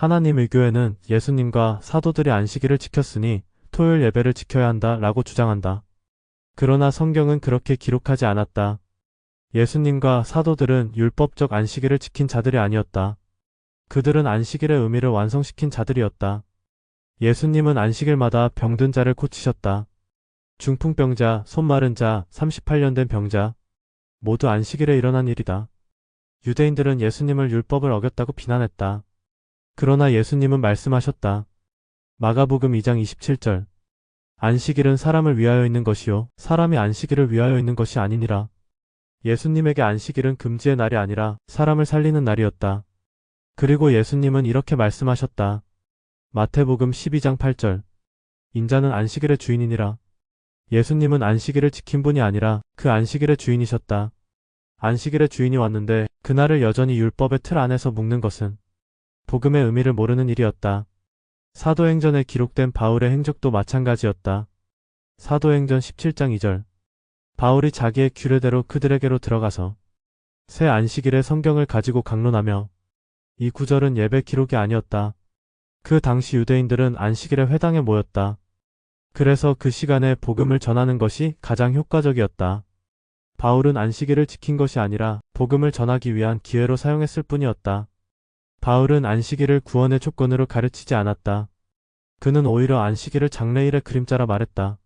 하나님 의 교회는 예수님과 사도들이 안식일을 지켰으니 토요일 예배를 지켜야 한다 라고 주장한다. 그러나 성경은 그렇게 기록하지 않았다. 예수님과 사도들은 율법적 안식일을 지킨 자들이 아니었다. 그들은 안식일의 의미를 완성시킨 자들이었다. 예수님은 안식일마다 병든 자를 고치셨다. 중풍병자, 손 마른 자, 38년 된 병자, 모두 안식일에 일어난 일이다. 유대인들은 예수님을 율법을 어겼다고 비난했다. 그러나 예수님은 말씀하셨다. 마가복음 2장 27절. 안식일은 사람을 위하여 있는 것이요. 사람이 안식일을 위하여 있는 것이 아니니라. 예수님에게 안식일은 금지의 날이 아니라 사람을 살리는 날이었다. 그리고 예수님은 이렇게 말씀하셨다. 마태복음 12장 8절. 인자는 안식일의 주인이니라. 예수님은 안식일을 지킨 분이 아니라 그 안식일의 주인이셨다. 안식일의 주인이 왔는데 그날을 여전히 율법의 틀 안에서 묶는 것은 복음의 의미를 모르는 일이었다. 사도행전에 기록된 바울의 행적도 마찬가지였다. 사도행전 17장 2절. 바울이 자기의 규례대로 그들에게로 들어가서 새 안식일의 성경을 가지고 강론하며 이 구절은 예배 기록이 아니었다. 그 당시 유대인들은 안식일에 회당에 모였다. 그래서 그 시간에 복음을 전하는 것이 가장 효과적이었다. 바울은 안식일을 지킨 것이 아니라 복음을 전하기 위한 기회로 사용했을 뿐이었다. 바울은 안식일을 구원의 조건으로 가르치지 않았다. 그는 오히려 안식일을 장래일의 그림자라 말했다.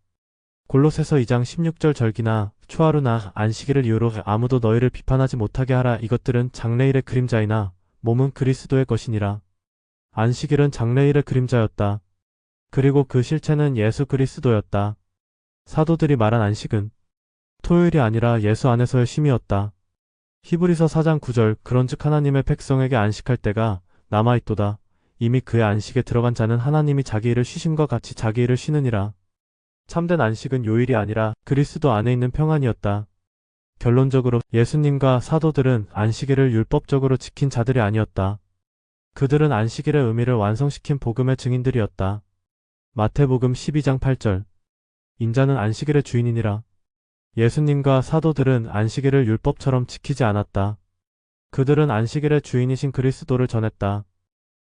골로새서 2장 16절 절기나 초하루나 안식일을 이유로 아무도 너희를 비판하지 못하게 하라 이것들은 장래일의 그림자이나 몸은 그리스도의 것이니라. 안식일은 장래일의 그림자였다. 그리고 그 실체는 예수 그리스도였다. 사도들이 말한 안식은 토요일이 아니라 예수 안에서의 쉼이었다. 히브리서 4장 9절 그런즉 하나님의 백성에게 안식할 때가 남아있도다. 이미 그의 안식에 들어간 자는 하나님이 자기 일을 쉬심과 같이 자기 일을 쉬느니라. 참된 안식은 요일이 아니라 그리스도 안에 있는 평안이었다. 결론적으로 예수님과 사도들은 안식일을 율법적으로 지킨 자들이 아니었다. 그들은 안식일의 의미를 완성시킨 복음의 증인들이었다. 마태복음 12장 8절 인자는 안식일의 주인이니라. 예수님과 사도들은 안식일을 율법처럼 지키지 않았다. 그들은 안식일의 주인이신 그리스도를 전했다.